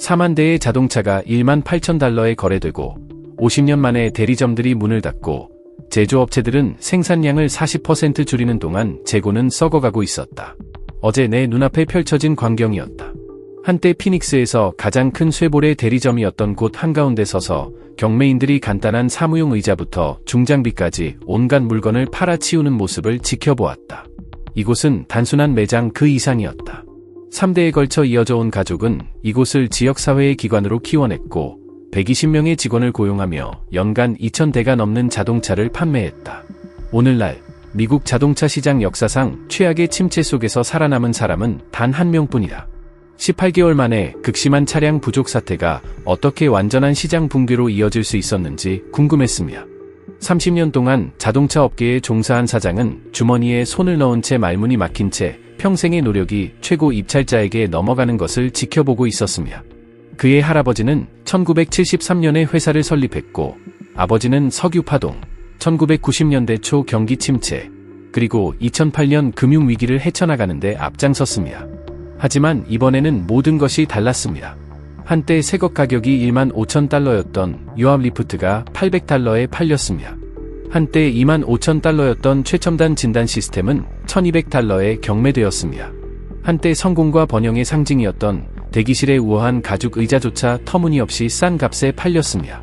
4만 대의 자동차가 1만 8천 달러에 거래되고 50년 만에 대리점들이 문을 닫고 제조업체들은 생산량을 40% 줄이는 동안 재고는 썩어가고 있었다. 어제 내 눈앞에 펼쳐진 광경이었다. 한때 피닉스에서 가장 큰 쇠볼의 대리점이었던 곳 한가운데 서서 경매인들이 간단한 사무용 의자부터 중장비까지 온갖 물건을 팔아치우는 모습을 지켜보았다. 이곳은 단순한 매장 그 이상이었다. 3대에 걸쳐 이어져 온 가족은 이곳을 지역사회의 기관으로 키워냈고 120명의 직원을 고용하며 연간 2,000대가 넘는 자동차를 판매했다. 오늘날 미국 자동차 시장 역사상 최악의 침체 속에서 살아남은 사람은 단 한 명뿐이다. 18개월 만에 극심한 차량 부족 사태가 어떻게 완전한 시장 붕괴로 이어질 수 있었는지 궁금했습니다. 30년 동안 자동차 업계에 종사한 사장은 주머니에 손을 넣은 채 말문이 막힌 채 평생의 노력이 최고 입찰자에게 넘어가는 것을 지켜보고 있었습니다. 그의 할아버지는 1973년에 회사를 설립했고 아버지는 석유파동, 1990년대 초 경기 침체, 그리고 2008년 금융위기를 헤쳐나가는데 앞장섰습니다. 하지만 이번에는 모든 것이 달랐습니다. 한때 새것 가격이 1만 5천 달러였던 유압 리프트가 800달러에 팔렸습니다. 한때 2만 5천 달러였던 최첨단 진단 시스템은 1200달러에 경매되었습니다. 한때 성공과 번영의 상징이었던 대기실의 우아한 가죽 의자조차 터무니없이 싼 값에 팔렸습니다.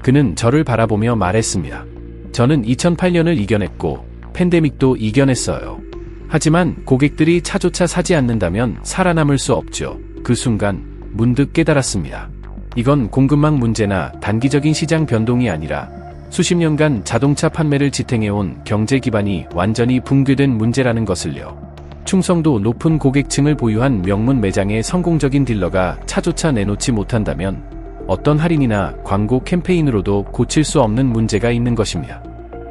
그는 저를 바라보며 말했습니다. 저는 2008년을 이겨냈고 팬데믹도 이겨냈어요. 하지만 고객들이 차조차 사지 않는다면 살아남을 수 없죠. 그 순간 문득 깨달았습니다. 이건 공급망 문제나 단기적인 시장 변동이 아니라 수십 년간 자동차 판매를 지탱해온 경제 기반이 완전히 붕괴된 문제라는 것을요. 충성도 높은 고객층을 보유한 명문 매장의 성공적인 딜러가 차조차 내놓지 못한다면 어떤 할인이나 광고 캠페인으로도 고칠 수 없는 문제가 있는 것입니다.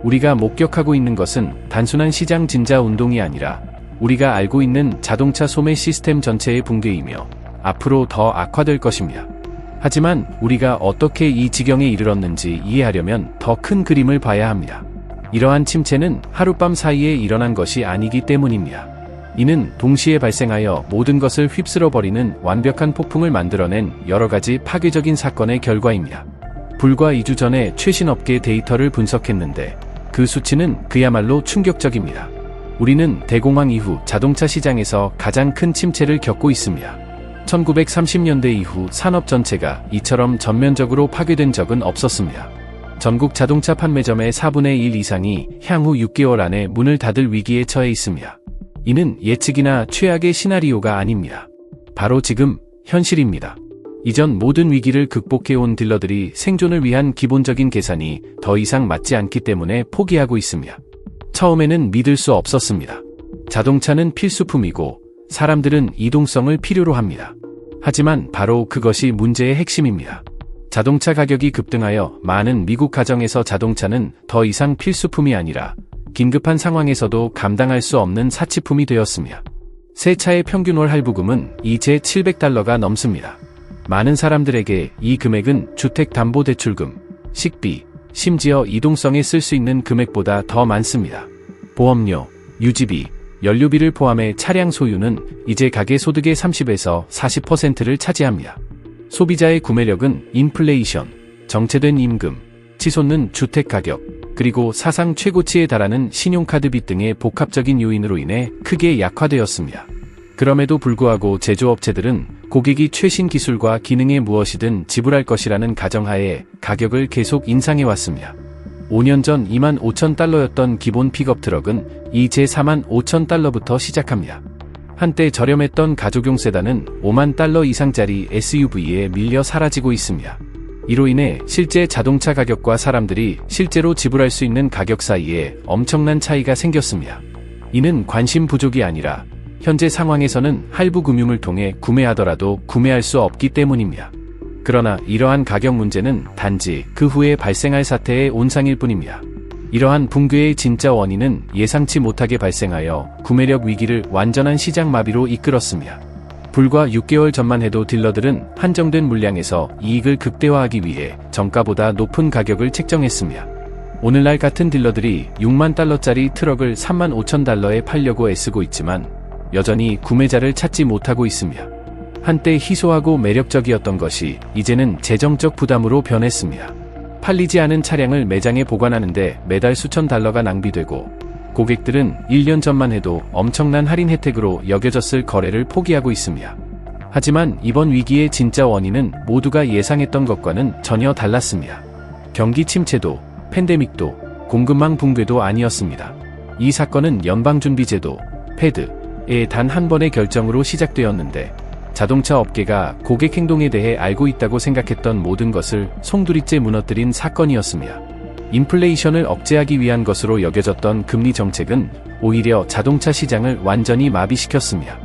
우리가 목격하고 있는 것은 단순한 시장 진자 운동이 아니라 우리가 알고 있는 자동차 소매 시스템 전체의 붕괴이며 앞으로 더 악화될 것입니다. 하지만 우리가 어떻게 이 지경에 이르렀는지 이해하려면 더 큰 그림을 봐야 합니다. 이러한 침체는 하룻밤 사이에 일어난 것이 아니기 때문입니다. 이는 동시에 발생하여 모든 것을 휩쓸어 버리는 완벽한 폭풍을 만들어낸 여러 가지 파괴적인 사건의 결과입니다. 불과 2주 전에 최신 업계 데이터를 분석했는데 그 수치는 그야말로 충격적입니다. 우리는 대공황 이후 자동차 시장에서 가장 큰 침체를 겪고 있습니다. 1930년대 이후 산업 전체가 이처럼 전면적으로 파괴된 적은 없었습니다. 전국 자동차 판매점의 4분의 1 이상이 향후 6개월 안에 문을 닫을 위기에 처해 있습니다. 이는 예측이나 최악의 시나리오가 아닙니다. 바로 지금 현실입니다. 이전 모든 위기를 극복해온 딜러들이 생존을 위한 기본적인 계산이 더 이상 맞지 않기 때문에 포기하고 있습니다. 처음에는 믿을 수 없었습니다. 자동차는 필수품이고 사람들은 이동성을 필요로 합니다. 하지만 바로 그것이 문제의 핵심입니다. 자동차 가격이 급등하여 많은 미국 가정에서 자동차는 더 이상 필수품이 아니라 긴급한 상황에서도 감당할 수 없는 사치품이 되었습니다. 새 차의 평균 월 할부금은 이제 700달러가 넘습니다. 많은 사람들에게 이 금액은 주택담보대출금, 식비, 심지어 이동성에 쓸 수 있는 금액보다 더 많습니다. 보험료, 유지비, 연료비를 포함해 차량 소유는 이제 가계 소득의 30에서 40%를 차지합니다. 소비자의 구매력은 인플레이션, 정체된 임금, 치솟는 주택 가격, 그리고 사상 최고치에 달하는 신용카드 빚 등의 복합적인 요인으로 인해 크게 약화되었습니다. 그럼에도 불구하고 제조업체들은 고객이 최신 기술과 기능에 무엇이든 지불할 것이라는 가정하에 가격을 계속 인상해왔습니다. 5년 전 2만 5천 달러였던 기본 픽업 트럭은 이제 4만 5천 달러부터 시작합니다. 한때 저렴했던 가족용 세단은 5만 달러 이상짜리 SUV에 밀려 사라지고 있습니다. 이로 인해 실제 자동차 가격과 사람들이 실제로 지불할 수 있는 가격 사이에 엄청난 차이가 생겼습니다. 이는 관심 부족이 아니라 현재 상황에서는 할부 금융을 통해 구매하더라도 구매할 수 없기 때문입니다. 그러나 이러한 가격 문제는 단지 그 후에 발생할 사태의 온상일 뿐입니다. 이러한 붕괴의 진짜 원인은 예상치 못하게 발생하여 구매력 위기를 완전한 시장 마비로 이끌었습니다. 불과 6개월 전만 해도 딜러들은 한정된 물량에서 이익을 극대화하기 위해 정가보다 높은 가격을 책정했습니다. 오늘날 같은 딜러들이 6만 달러짜리 트럭을 3만 5천 달러에 팔려고 애쓰고 있지만 여전히 구매자를 찾지 못하고 있습니다. 한때 희소하고 매력적이었던 것이 이제는 재정적 부담으로 변했습니다. 팔리지 않은 차량을 매장에 보관하는데 매달 수천 달러가 낭비되고 고객들은 1년 전만 해도 엄청난 할인 혜택으로 여겨졌을 거래를 포기하고 있습니다. 하지만 이번 위기의 진짜 원인은 모두가 예상했던 것과는 전혀 달랐습니다. 경기 침체도 팬데믹도 공급망 붕괴도 아니었습니다. 이 사건은 연방준비제도 패드의 단 한 번의 결정으로 시작되었는데 자동차 업계가 고객 행동에 대해 알고 있다고 생각했던 모든 것을 송두리째 무너뜨린 사건이었습니다. 인플레이션을 억제하기 위한 것으로 여겨졌던 금리 정책은 오히려 자동차 시장을 완전히 마비시켰습니다.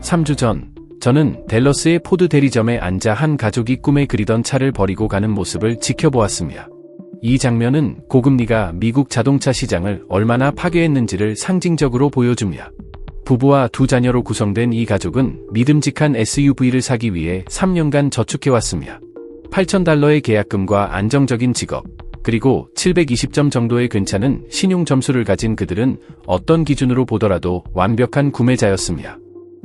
3주 전, 저는 댈러스의 포드 대리점에 앉아 한 가족이 꿈에 그리던 차를 버리고 가는 모습을 지켜보았습니다. 이 장면은 고금리가 미국 자동차 시장을 얼마나 파괴했는지를 상징적으로 보여줍니다. 부부와 두 자녀로 구성된 이 가족은 믿음직한 SUV를 사기 위해 3년간 저축해왔습니다. 8,000달러의 계약금과 안정적인 직업, 그리고 720점 정도의 괜찮은 신용 점수를 가진 그들은 어떤 기준으로 보더라도 완벽한 구매자였습니다.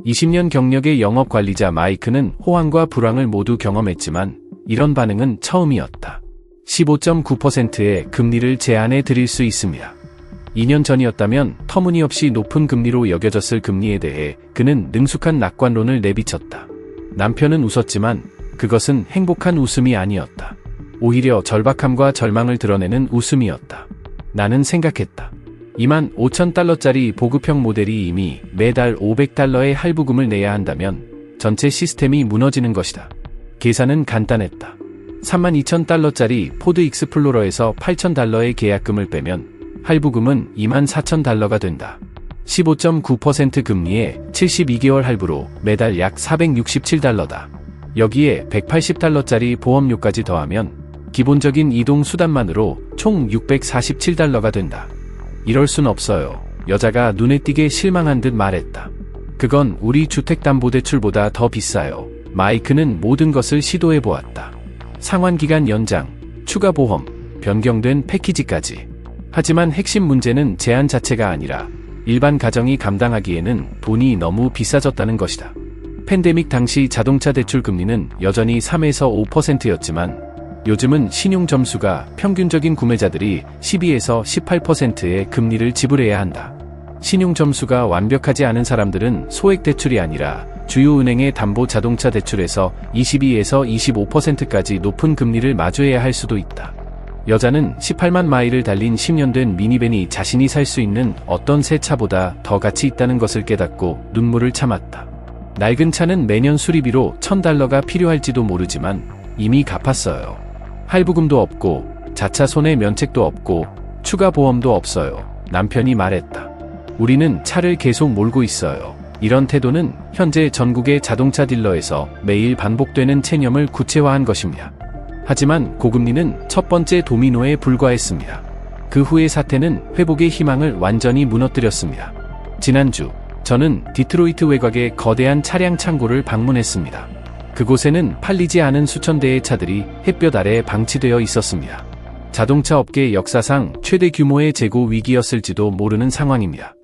20년 경력의 영업 관리자 마이크는 호황과 불황을 모두 경험했지만 이런 반응은 처음이었다. 15.9%의 금리를 제한해 드릴 수 있습니다. 2년 전이었다면 터무니없이 높은 금리로 여겨졌을 금리에 대해 그는 능숙한 낙관론을 내비쳤다. 남편은 웃었지만 그것은 행복한 웃음이 아니었다. 오히려 절박함과 절망을 드러내는 웃음이었다. 나는 생각했다. 2만 5천 달러짜리 보급형 모델이 이미 매달 500달러의 할부금을 내야 한다면 전체 시스템이 무너지는 것이다. 계산은 간단했다. 3만 2천 달러짜리 포드 익스플로러에서 8천 달러의 계약금을 빼면 할부금은 2만 4천 달러가 된다. 15.9% 금리에 72개월 할부로 매달 약 467달러다. 여기에 180달러짜리 보험료까지 더하면 기본적인 이동 수단만으로 총 647달러가 된다. 이럴 순 없어요. 여자가 눈에 띄게 실망한 듯 말했다. 그건 우리 주택담보대출보다 더 비싸요. 마이크는 모든 것을 시도해 보았다. 상환기간 연장, 추가 보험, 변경된 패키지까지. 하지만 핵심 문제는 제한 자체가 아니라 일반 가정이 감당하기에는 돈이 너무 비싸졌다는 것이다. 팬데믹 당시 자동차 대출 금리는 여전히 3에서 5%였지만 요즘은 신용 점수가 평균적인 구매자들이 12에서 18%의 금리를 지불해야 한다. 신용 점수가 완벽하지 않은 사람들은 소액 대출이 아니라 주요 은행의 담보 자동차 대출에서 22에서 25%까지 높은 금리를 마주해야 할 수도 있다. 여자는 18만 마일을 달린 10년 된 미니밴이 자신이 살 수 있는 어떤 새 차보다 더 가치 있다는 것을 깨닫고 눈물을 참았다. 낡은 차는 매년 수리비로 1000달러가 필요할지도 모르지만 이미 갚았어요. 할부금도 없고 자차 손해 면책도 없고 추가 보험도 없어요. 남편이 말했다. 우리는 차를 계속 몰고 있어요. 이런 태도는 현재 전국의 자동차 딜러에서 매일 반복되는 체념을 구체화한 것입니다. 하지만 고금리는 첫 번째 도미노에 불과했습니다. 그 후의 사태는 회복의 희망을 완전히 무너뜨렸습니다. 지난주, 저는 디트로이트 외곽의 거대한 차량 창고를 방문했습니다. 그곳에는 팔리지 않은 수천 대의 차들이 햇볕 아래 방치되어 있었습니다. 자동차 업계 역사상 최대 규모의 재고 위기였을지도 모르는 상황입니다.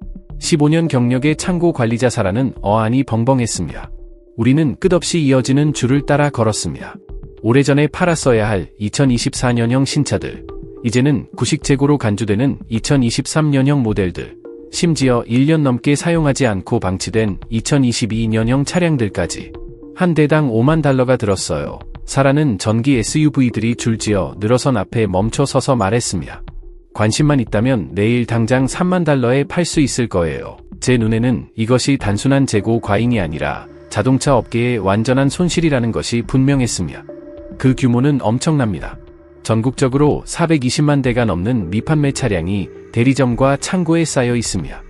15년 경력의 창고 관리자 사라는 어안이 벙벙했습니다. 우리는 끝없이 이어지는 줄을 따라 걸었습니다. 오래전에 팔았어야 할 2024년형 신차들, 이제는 구식 재고로 간주되는 2023년형 모델들, 심지어 1년 넘게 사용하지 않고 방치된 2022년형 차량들까지 한 대당 5만 달러가 들었어요. 사라는 전기 SUV들이 줄지어 늘어선 앞에 멈춰 서서 말했습니다. 관심만 있다면 내일 당장 3만 달러에 팔 수 있을 거예요. 제 눈에는 이것이 단순한 재고 과잉이 아니라 자동차 업계의 완전한 손실이라는 것이 분명했습니다. 그 규모는 엄청납니다. 전국적으로 420만 대가 넘는 미판매 차량이 대리점과 창고에 쌓여 있습니다.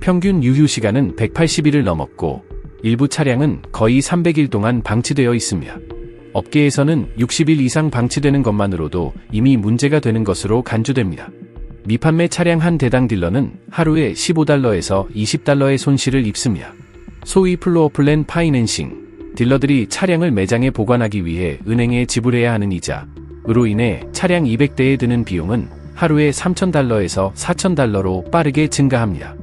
평균 유휴 시간은 180일을 넘었고 일부 차량은 거의 300일 동안 방치되어 있습니다. 업계에서는 60일 이상 방치되는 것만으로도 이미 문제가 되는 것으로 간주됩니다. 미판매 차량 한 대당 딜러는 하루에 15달러에서 20달러의 손실을 입습니다. 소위 플로어 플랜 파이낸싱, 딜러들이 차량을 매장에 보관하기 위해 은행에 지불해야 하는 이자으로 인해 차량 200대에 드는 비용은 하루에 3,000달러에서 4,000달러로 빠르게 증가합니다.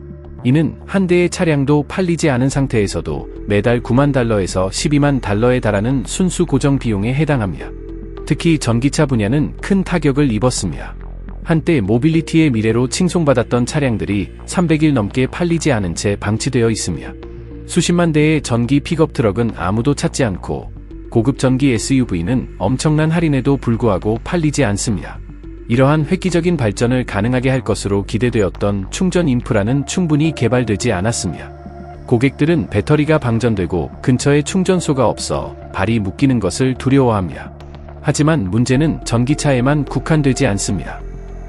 이는 한 대의 차량도 팔리지 않은 상태에서도 매달 9만 달러에서 12만 달러에 달하는 순수 고정 비용에 해당합니다. 특히 전기차 분야는 큰 타격을 입었습니다. 한때 모빌리티의 미래로 칭송받았던 차량들이 300일 넘게 팔리지 않은 채 방치되어 있습니다. 수십만 대의 전기 픽업 트럭은 아무도 찾지 않고 고급 전기 SUV는 엄청난 할인에도 불구하고 팔리지 않습니다. 이러한 획기적인 발전을 가능하게 할 것으로 기대되었던 충전 인프라는 충분히 개발되지 않았습니다. 고객들은 배터리가 방전되고 근처에 충전소가 없어 발이 묶이는 것을 두려워합니다. 하지만 문제는 전기차에만 국한되지 않습니다.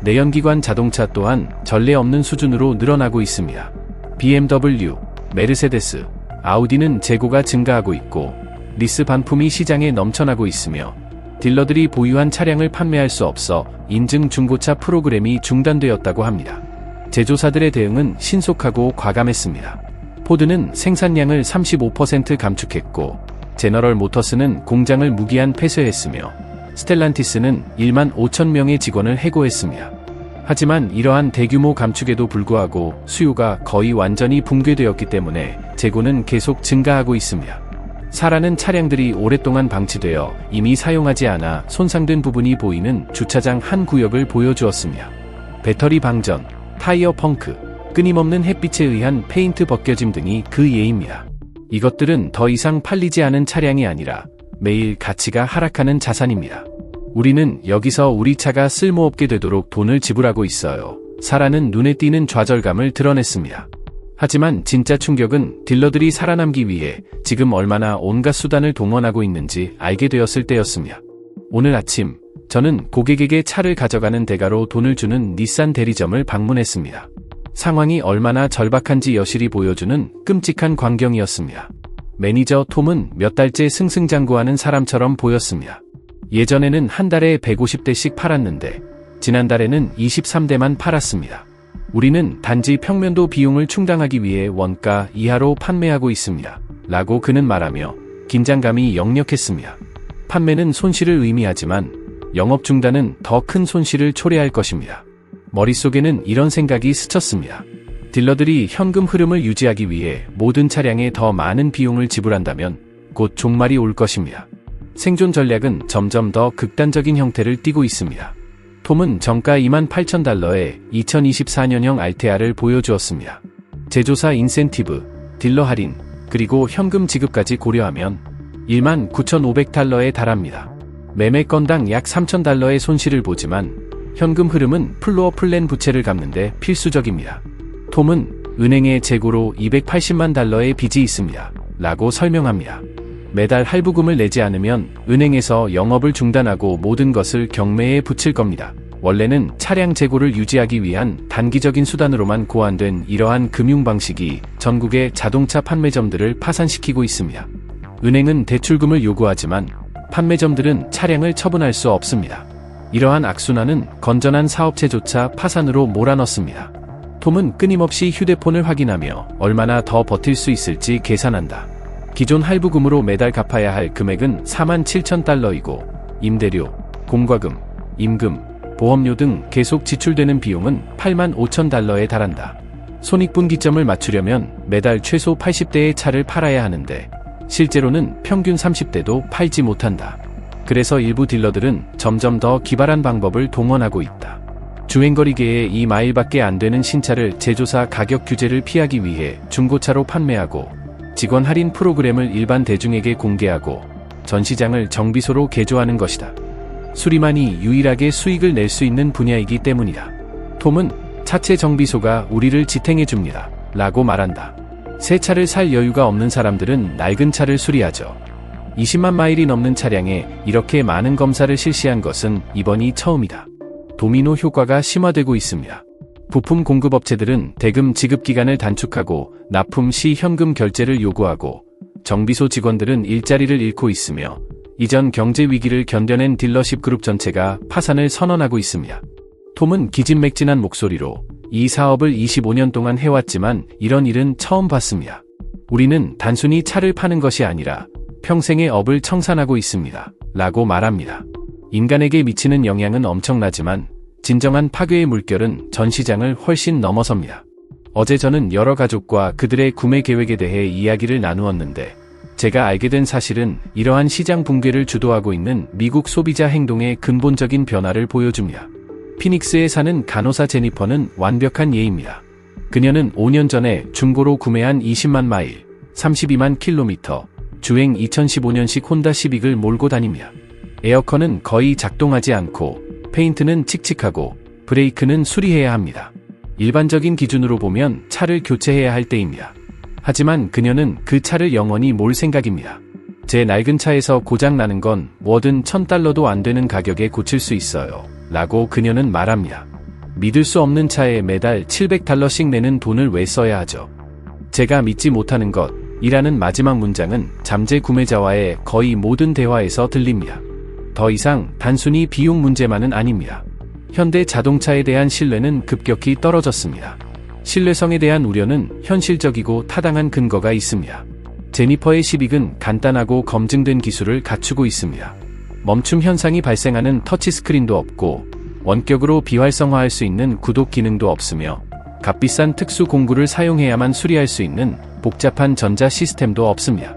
내연기관 자동차 또한 전례 없는 수준으로 늘어나고 있습니다. BMW, 메르세데스, 아우디는 재고가 증가하고 있고 리스 반품이 시장에 넘쳐나고 있으며 딜러들이 보유한 차량을 판매할 수 없어 인증 중고차 프로그램이 중단되었다고 합니다. 제조사들의 대응은 신속하고 과감했습니다. 포드는 생산량을 35% 감축했고 제너럴 모터스는 공장을 무기한 폐쇄했으며 스텔란티스는 1만 5천 명의 직원을 해고했습니다. 하지만 이러한 대규모 감축에도 불구하고 수요가 거의 완전히 붕괴되었기 때문에 재고는 계속 증가하고 있습니다. 사라는 차량들이 오랫동안 방치되어 이미 사용하지 않아 손상된 부분이 보이는 주차장 한 구역을 보여주었습니다. 배터리 방전, 타이어 펑크, 끊임없는 햇빛에 의한 페인트 벗겨짐 등이 그 예입니다. 이것들은 더 이상 팔리지 않은 차량이 아니라 매일 가치가 하락하는 자산입니다. 우리는 여기서 우리 차가 쓸모없게 되도록 돈을 지불하고 있어요. 사라는 눈에 띄는 좌절감을 드러냈습니다. 하지만 진짜 충격은 딜러들이 살아남기 위해 지금 얼마나 온갖 수단을 동원하고 있는지 알게 되었을 때였습니다. 오늘 아침, 저는 고객에게 차를 가져가는 대가로 돈을 주는 닛산 대리점을 방문했습니다. 상황이 얼마나 절박한지 여실히 보여주는 끔찍한 광경이었습니다. 매니저 톰은 몇 달째 승승장구하는 사람처럼 보였습니다. 예전에는 한 달에 150대씩 팔았는데, 지난달에는 23대만 팔았습니다. 우리는 단지 평면도 비용을 충당하기 위해 원가 이하로 판매하고 있습니다. 라고 그는 말하며 긴장감이 역력했습니다. 판매는 손실을 의미하지만 영업 중단은 더 큰 손실을 초래할 것입니다. 머릿속에는 이런 생각이 스쳤습니다. 딜러들이 현금 흐름을 유지하기 위해 모든 차량에 더 많은 비용을 지불한다면 곧 종말이 올 것입니다. 생존 전략은 점점 더 극단적인 형태를 띠고 있습니다. 톰은 정가 2만 8천 달러의 2024년형 알테아를 보여주었습니다. 제조사 인센티브, 딜러 할인, 그리고 현금 지급까지 고려하면 1만 9,500달러에 달합니다. 매매 건당 약 3천 달러의 손실을 보지만 현금 흐름은 플로어 플랜 부채를 갚는데 필수적입니다. 톰은 은행의 재고로 280만 달러의 빚이 있습니다. 라고 설명합니다. 매달 할부금을 내지 않으면 은행에서 영업을 중단하고 모든 것을 경매에 붙일 겁니다. 원래는 차량 재고를 유지하기 위한 단기적인 수단으로만 고안된 이러한 금융 방식이 전국의 자동차 판매점들을 파산시키고 있습니다. 은행은 대출금을 요구하지만 판매점들은 차량을 처분할 수 없습니다. 이러한 악순환은 건전한 사업체조차 파산으로 몰아넣습니다. 톰은 끊임없이 휴대폰을 확인하며 얼마나 더 버틸 수 있을지 계산한다. 기존 할부금으로 매달 갚아야 할 금액은 4만 7천 달러이고 임대료, 공과금, 임금, 보험료 등 계속 지출되는 비용은 8만 5천 달러에 달한다. 손익분기점을 맞추려면 매달 최소 80대의 차를 팔아야 하는데 실제로는 평균 30대도 팔지 못한다. 그래서 일부 딜러들은 점점 더 기발한 방법을 동원하고 있다. 주행거리계에 2마일밖에 안 되는 신차를 제조사 가격 규제를 피하기 위해 중고차로 판매하고 직원 할인 프로그램을 일반 대중에게 공개하고 전시장을 정비소로 개조하는 것이다. 수리만이 유일하게 수익을 낼 수 있는 분야이기 때문이다. 톰은 차체 정비소가 우리를 지탱해 줍니다. 라고 말한다. 새 차를 살 여유가 없는 사람들은 낡은 차를 수리하죠. 20만 마일이 넘는 차량에 이렇게 많은 검사를 실시한 것은 이번이 처음이다. 도미노 효과가 심화되고 있습니다. 부품 공급업체들은 대금 지급 기간을 단축하고 납품 시 현금 결제를 요구하고 정비소 직원들은 일자리를 잃고 있으며 이전 경제 위기를 견뎌낸 딜러십 그룹 전체가 파산을 선언하고 있습니다. 톰은 기진맥진한 목소리로 이 사업을 25년 동안 해왔지만 이런 일은 처음 봤습니다. 우리는 단순히 차를 파는 것이 아니라 평생의 업을 청산하고 있습니다. 라고 말합니다. 인간에게 미치는 영향은 엄청나지만 진정한 파괴의 물결은 전 시장을 훨씬 넘어섭니다. 어제 저는 여러 가족과 그들의 구매 계획에 대해 이야기를 나누었는데, 제가 알게 된 사실은 이러한 시장 붕괴를 주도하고 있는 미국 소비자 행동의 근본적인 변화를 보여줍니다. 피닉스에 사는 간호사 제니퍼는 완벽한 예입니다. 그녀는 5년 전에 중고로 구매한 20만 마일, 32만 킬로미터, 주행 2015년식 혼다 시빅을 몰고 다닙니다. 에어컨은 거의 작동하지 않고, 페인트는 칙칙하고, 브레이크는 수리해야 합니다. 일반적인 기준으로 보면 차를 교체해야 할 때입니다. 하지만 그녀는 그 차를 영원히 몰 생각입니다. 제 낡은 차에서 고장 나는 건 뭐든 1000달러도 안 되는 가격에 고칠 수 있어요. 라고 그녀는 말합니다. 믿을 수 없는 차에 매달 700달러씩 내는 돈을 왜 써야 하죠? 제가 믿지 못하는 것, 이라는 마지막 문장은 잠재 구매자와의 거의 모든 대화에서 들립니다. 더 이상 단순히 비용 문제만은 아닙니다. 현대 자동차에 대한 신뢰는 급격히 떨어졌습니다. 신뢰성에 대한 우려는 현실적이고 타당한 근거가 있습니다. 제니퍼의 시빅은 간단하고 검증된 기술을 갖추고 있습니다. 멈춤 현상이 발생하는 터치스크린도 없고 원격으로 비활성화할 수 있는 구독 기능도 없으며 값비싼 특수 공구를 사용해야만 수리할 수 있는 복잡한 전자 시스템도 없습니다.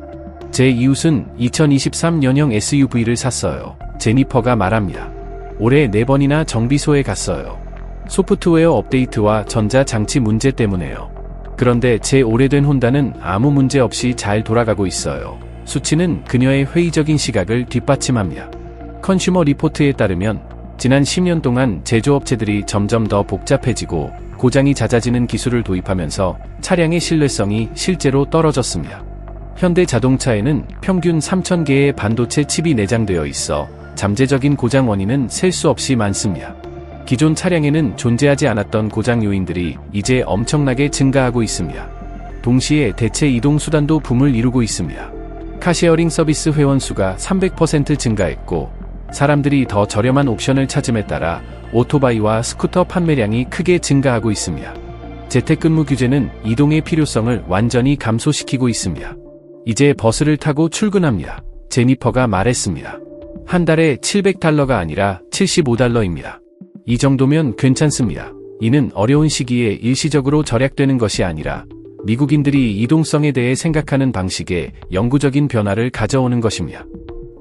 제 이웃은 2023년형 SUV를 샀어요. 제니퍼가 말합니다. 올해 4번이나 정비소에 갔어요. 소프트웨어 업데이트와 전자장치 문제 때문에요. 그런데 제 오래된 혼다는 아무 문제 없이 잘 돌아가고 있어요. 수치는 그녀의 회의적인 시각을 뒷받침합니다. 컨슈머 리포트에 따르면 지난 10년 동안 제조업체들이 점점 더 복잡해지고 고장이 잦아지는 기술을 도입하면서 차량의 신뢰성이 실제로 떨어졌습니다. 현대 자동차에는 평균 3,000개의 반도체 칩이 내장되어 있어 잠재적인 고장 원인은 셀 수 없이 많습니다. 기존 차량에는 존재하지 않았던 고장 요인들이 이제 엄청나게 증가하고 있습니다. 동시에 대체 이동 수단도 붐을 이루고 있습니다. 카쉐어링 서비스 회원 수가 300% 증가했고 사람들이 더 저렴한 옵션을 찾음에 따라 오토바이와 스쿠터 판매량이 크게 증가하고 있습니다. 재택근무 규제는 이동의 필요성을 완전히 감소시키고 있습니다. 이제 버스를 타고 출근합니다. 제니퍼가 말했습니다. 한 달에 700달러가 아니라 75달러입니다. 이 정도면 괜찮습니다. 이는 어려운 시기에 일시적으로 절약되는 것이 아니라 미국인들이 이동성에 대해 생각하는 방식에 영구적인 변화를 가져오는 것입니다.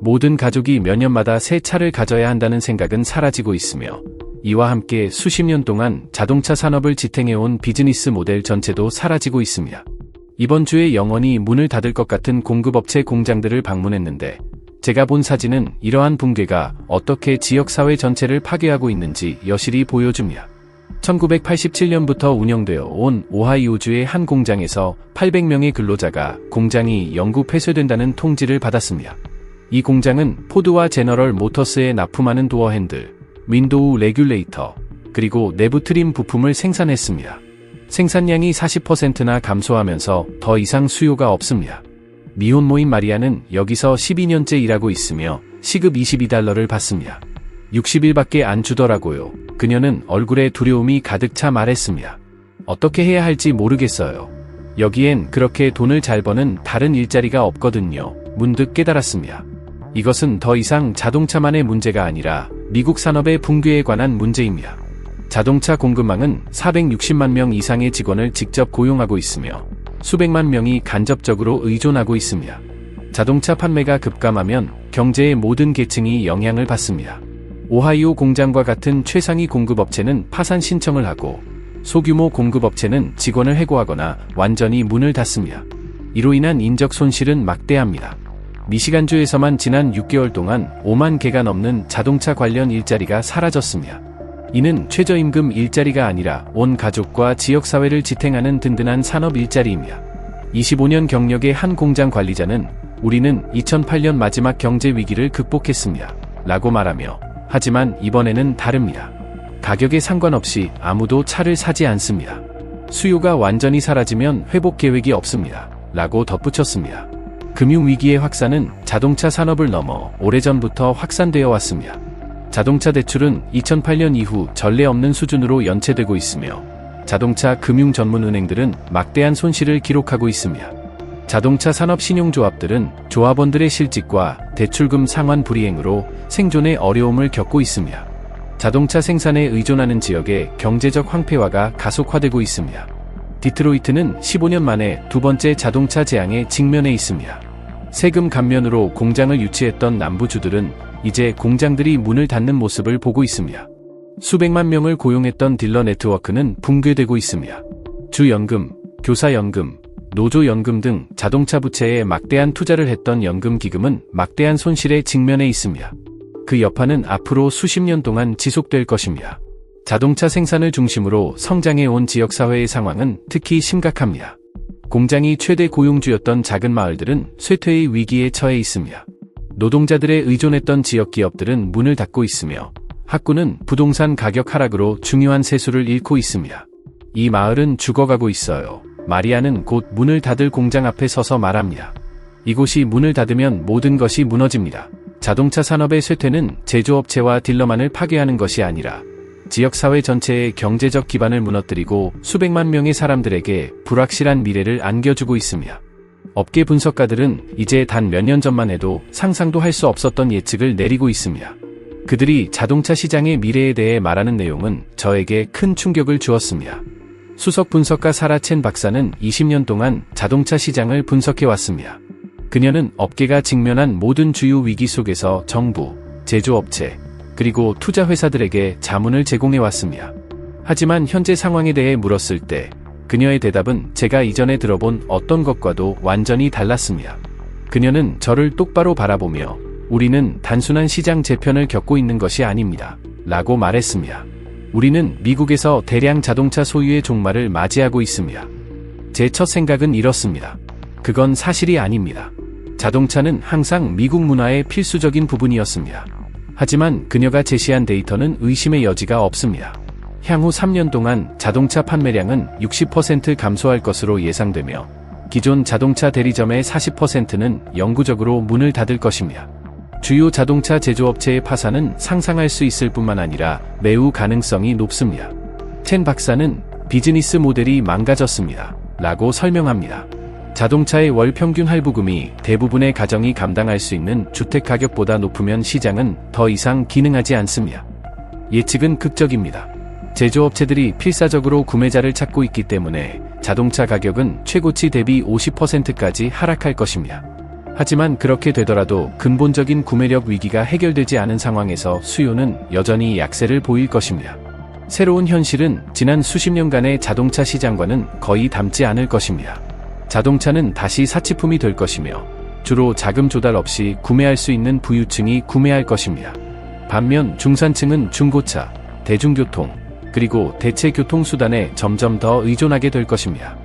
모든 가족이 몇 년마다 새 차를 가져야 한다는 생각은 사라지고 있으며 이와 함께 수십 년 동안 자동차 산업을 지탱해온 비즈니스 모델 전체도 사라지고 있습니다. 이번 주에 영원히 문을 닫을 것 같은 공급업체 공장들을 방문했는데 제가 본 사진은 이러한 붕괴가 어떻게 지역사회 전체를 파괴하고 있는지 여실히 보여줍니다. 1987년부터 운영되어 온 오하이오주의 한 공장에서 800명의 근로자가 공장이 영구 폐쇄된다는 통지를 받았습니다. 이 공장은 포드와 제너럴 모터스에 납품하는 도어 핸들, 윈도우 레귤레이터, 그리고 내부 트림 부품을 생산했습니다. 생산량이 40%나 감소하면서 더 이상 수요가 없습니다. 미혼 모인 마리아는 여기서 12년째 일하고 있으며 시급 22달러를 받습니다. 60일밖에 안 주더라고요. 그녀는 얼굴에 두려움이 가득 차 말했습니다. 어떻게 해야 할지 모르겠어요. 여기엔 그렇게 돈을 잘 버는 다른 일자리가 없거든요. 문득 깨달았습니다. 이것은 더 이상 자동차만의 문제가 아니라 미국 산업의 붕괴에 관한 문제입니다. 자동차 공급망은 460만 명 이상의 직원을 직접 고용하고 있으며 수백만 명이 간접적으로 의존하고 있습니다. 자동차 판매가 급감하면 경제의 모든 계층이 영향을 받습니다. 오하이오 공장과 같은 최상위 공급업체는 파산 신청을 하고 소규모 공급업체는 직원을 해고하거나 완전히 문을 닫습니다. 이로 인한 인적 손실은 막대합니다. 미시간주에서만 지난 6개월 동안 5만 개가 넘는 자동차 관련 일자리가 사라졌습니다. 이는 최저임금 일자리가 아니라 온 가족과 지역사회를 지탱하는 든든한 산업 일자리입니다. 25년 경력의 한 공장 관리자는 우리는 2008년 마지막 경제 위기를 극복했습니다. 라고 말하며 하지만 이번에는 다릅니다. 가격에 상관없이 아무도 차를 사지 않습니다. 수요가 완전히 사라지면 회복 계획이 없습니다. 라고 덧붙였습니다. 금융위기의 확산은 자동차 산업을 넘어 오래전부터 확산되어 왔습니다. 자동차 대출은 2008년 이후 전례 없는 수준으로 연체되고 있으며 자동차 금융 전문 은행들은 막대한 손실을 기록하고 있습니다. 자동차 산업 신용조합들은 조합원들의 실직과 대출금 상환 불이행으로 생존의 어려움을 겪고 있습니다. 자동차 생산에 의존하는 지역의 경제적 황폐화가 가속화되고 있습니다. 디트로이트는 15년 만에 두 번째 자동차 재앙에 직면해 있습니다. 세금 감면으로 공장을 유치했던 남부주들은 이제 공장들이 문을 닫는 모습을 보고 있습니다. 수백만 명을 고용했던 딜러 네트워크는 붕괴되고 있습니다. 주연금, 교사연금, 노조연금 등 자동차 부채에 막대한 투자를 했던 연금기금은 막대한 손실에 직면해 있습니다. 그 여파는 앞으로 수십 년 동안 지속될 것입니다. 자동차 생산을 중심으로 성장해 온 지역사회의 상황은 특히 심각합니다. 공장이 최대 고용주였던 작은 마을들은 쇠퇴의 위기에 처해 있습니다. 노동자들의 의존했던 지역 기업들은 문을 닫고 있으며 학구는 부동산 가격 하락으로 중요한 세수를 잃고 있습니다. 이 마을은 죽어가고 있어요. 마리아는 곧 문을 닫을 공장 앞에 서서 말합니다. 이곳이 문을 닫으면 모든 것이 무너집니다. 자동차 산업의 쇠퇴는 제조업체와 딜러만을 파괴하는 것이 아니라 지역사회 전체의 경제적 기반을 무너뜨리고 수백만 명의 사람들에게 불확실한 미래를 안겨주고 있습니다. 업계 분석가들은 이제 단 몇 년 전만 해도 상상도 할 수 없었던 예측을 내리고 있습니다. 그들이 자동차 시장의 미래에 대해 말하는 내용은 저에게 큰 충격을 주었습니다. 수석 분석가 사라 첸 박사는 20년 동안 자동차 시장을 분석해 왔습니다. 그녀는 업계가 직면한 모든 주요 위기 속에서 정부, 제조업체, 그리고 투자 회사들에게 자문을 제공해 왔습니다. 하지만 현재 상황에 대해 물었을 때 그녀의 대답은 제가 이전에 들어본 어떤 것과도 완전히 달랐습니다. 그녀는 저를 똑바로 바라보며 우리는 단순한 시장 재편을 겪고 있는 것이 아닙니다. 라고 말했습니다. 우리는 미국에서 대량 자동차 소유의 종말을 맞이하고 있습니다. 제 첫 생각은 이렇습니다. 그건 사실이 아닙니다. 자동차는 항상 미국 문화의 필수적인 부분이었습니다. 하지만 그녀가 제시한 데이터는 의심의 여지가 없습니다. 향후 3년 동안 자동차 판매량은 60% 감소할 것으로 예상되며 기존 자동차 대리점의 40%는 영구적으로 문을 닫을 것입니다. 주요 자동차 제조업체의 파산은 상상할 수 있을 뿐만 아니라 매우 가능성이 높습니다. 첸 박사는 비즈니스 모델이 망가졌습니다. 라고 설명합니다. 자동차의 월 평균 할부금이 대부분의 가정이 감당할 수 있는 주택 가격보다 높으면 시장은 더 이상 기능하지 않습니다. 예측은 극적입니다. 제조업체들이 필사적으로 구매자를 찾고 있기 때문에 자동차 가격은 최고치 대비 50%까지 하락할 것입니다. 하지만 그렇게 되더라도 근본적인 구매력 위기가 해결되지 않은 상황에서 수요는 여전히 약세를 보일 것입니다. 새로운 현실은 지난 수십 년간의 자동차 시장과는 거의 닮지 않을 것입니다. 자동차는 다시 사치품이 될 것이며 주로 자금 조달 없이 구매할 수 있는 부유층이 구매할 것입니다. 반면 중산층은 중고차, 대중교통, 그리고 대체 교통수단에 점점 더 의존하게 될 것입니다.